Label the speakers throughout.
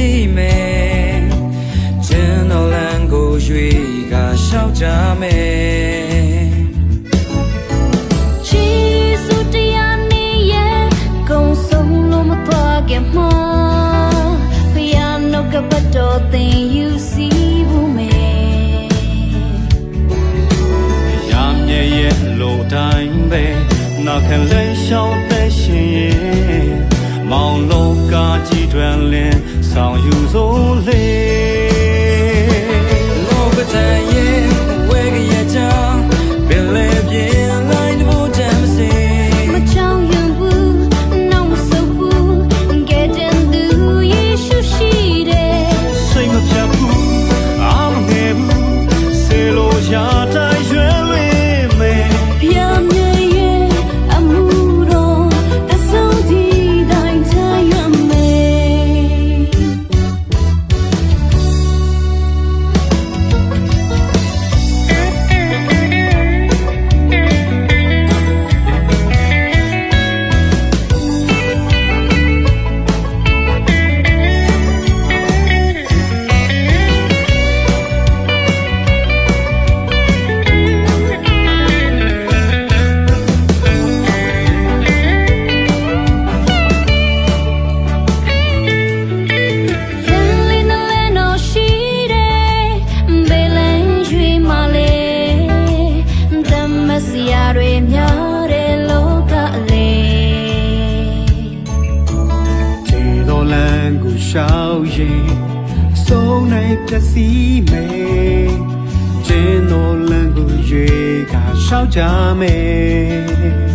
Speaker 1: ကြည့်မယ်ကျင်းတော်လမ်းကိုရွေကရှောက်ကြမယ်
Speaker 2: ချီစုတရားနေရဲ့ကုံဆုံးလို့မသွားခင်မှာဖယားနှုတ်ကပတ်တော်သင်ယူစီဘူးမယ်
Speaker 3: ဖယားမြဲရဲ့လို့တိုင်းပဲနောက်ခံလဲရှောက်တဲ့
Speaker 1: ရှင် စီ
Speaker 2: မေကျ
Speaker 3: င်းတော်လန်ကိုရွေးကရှောက်ကြမယ်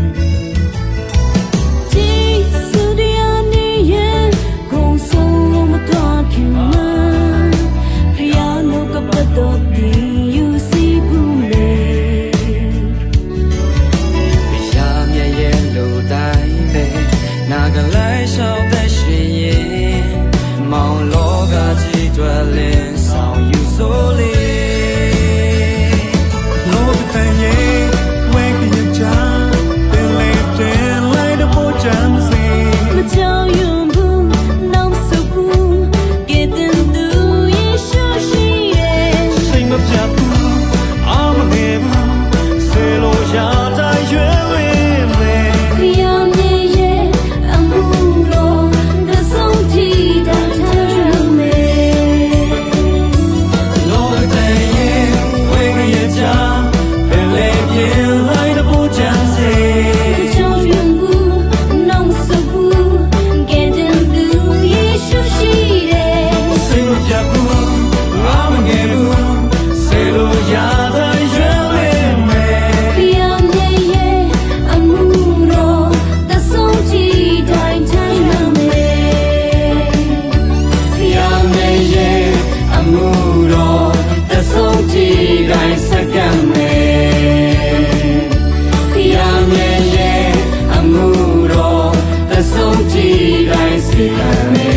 Speaker 2: ဆုံးကြည်တိုင်းစီ
Speaker 1: ရမယ်